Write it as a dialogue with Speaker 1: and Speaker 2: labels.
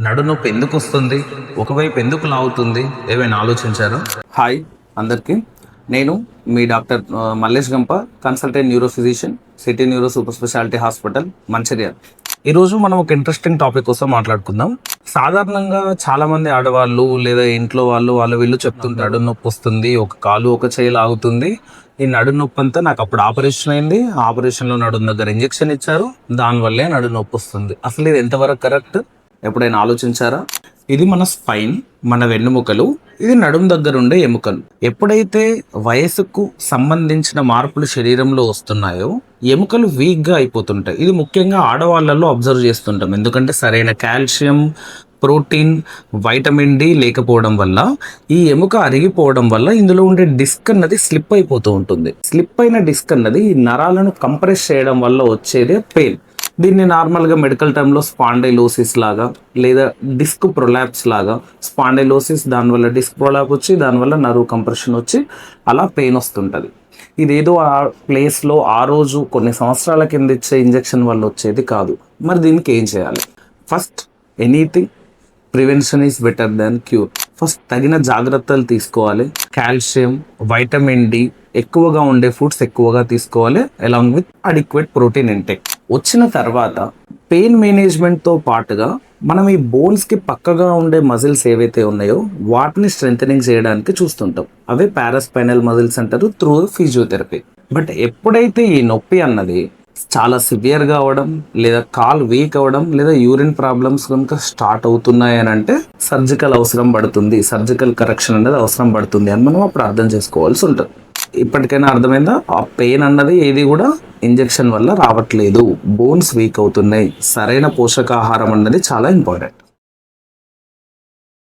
Speaker 1: నడు నొప్పి ఎందుకు వస్తుంది ఒకవైపు ఎందుకు లాగుతుంది ఏమైనా ఆలోచించారా? హాయ్ అందరికీ. నేను మీ doctor Mallesh Gampa consultant neuro physician city neuro super speciality hospital Mancherial. ఈరోజు మనం ఒక ఇంట్రెస్టింగ్ టాపిక్ కోసం మాట్లాడుకుందాం. సాధారణంగా చాలా మంది ఆడవాళ్ళు లేదా ఇంట్లో వాళ్ళు వాళ్ళు వీళ్ళు చెప్తుంటారు నడు నొప్పి వస్తుంది ఒక కాలు ఒక చేయి లాగుతుంది. ఈ నడు నొప్పి అంతా నాకు అప్పుడు ఆపరేషన్ అయింది. ఆపరేషన్లో నడుము దగ్గర ఇంజెక్షన్ ఇచ్చారు. దానివల్లే నడు నొప్పి వస్తుంది. అసలు ఇది ఎంతవరకు కరెక్ట్? ఎప్పుడైనా ఆలోచించారా? ఇది మన స్పైన్ మన వెన్నుముకలు ఇది నడుము దగ్గర ఉండే ఎముకలు. ఎప్పుడైతే వయసుకు సంబంధించిన మార్పులు శరీరంలో వస్తున్నాయో ఎముకలు వీక్గా అయిపోతుంటాయి. ఇది ముఖ్యంగా ఆడవాళ్ళలో అబ్జర్వ్ చేస్తుంటాం. ఎందుకంటే సరైన కాల్షియం ప్రోటీన్ వైటమిన్ డి లేకపోవడం వల్ల ఈ ఎముక అరిగిపోవడం వల్ల ఇందులో ఉండే డిస్క్ అన్నది స్లిప్ అయిపోతూ ఉంటుంది. స్లిప్ అయిన డిస్క్ అన్నది ఈ నరాలను కంప్రెస్ చేయడం వల్ల వచ్చేదే పెయిన్. దీన్ని నార్మల్గా మెడికల్ టైంలో స్పాండైలోసిస్ లాగా లేదా డిస్క్ ప్రొలాప్స్ లాగా. స్పాండైలోసిస్ దానివల్ల డిస్క్ ప్రొలాప్ వచ్చి దానివల్ల నరువు కంప్రెషన్ వచ్చి అలా పెయిన్ వస్తుంటుంది. ఇదేదో ఆ ప్లేస్లో ఆ రోజు కొన్ని సంవత్సరాల కింద ఇచ్చే ఇంజెక్షన్ వల్ల వచ్చేది కాదు. మరి దీనికి ఏం చేయాలి? First anything prevention is better than cure first తగిన జాగ్రత్తలు తీసుకోవాలి. కాల్షియం వైటమిన్ డి ఎక్కువగా ఉండే ఫుడ్స్ ఎక్కువగా తీసుకోవాలి along with adequate protein intake వచ్చిన తర్వాత పెయిన్ మేనేజ్మెంట్తో పాటుగా మనం ఈ బోన్స్కి పక్కగా ఉండే మజిల్స్ ఏవైతే ఉన్నాయో వాటిని స్ట్రెంగ్ చేయడానికి చూస్తుంటాం. అవే పారాస్పైనల్ మజిల్స్ అంటారు త్రూ ఫిజియోథెరపీ. బట్ ఎప్పుడైతే ఈ నొప్పి అన్నది చాలా సివియర్గా అవ్వడం లేదా కాల్ వీక్ అవ్వడం లేదా యూరిన్ ప్రాబ్లమ్స్ కనుక స్టార్ట్ అవుతున్నాయి అని అంటే సర్జికల్ అవసరం పడుతుంది. సర్జికల్ కరెక్షన్ అనేది అవసరం పడుతుంది అని మనం అప్పుడు అర్థం చేసుకోవాల్సి ఉంటుంది. ఇప్పటికైనా అర్థమైందా? ఆ పెయిన్ అన్నది ఏది కూడా ఇంజెక్షన్ వల్ల రావట్లేదు. బోన్స్ వీక్ అవుతున్నాయి. సరైన పోషకాహారం అన్నది చాలా ఇంపార్టెంట్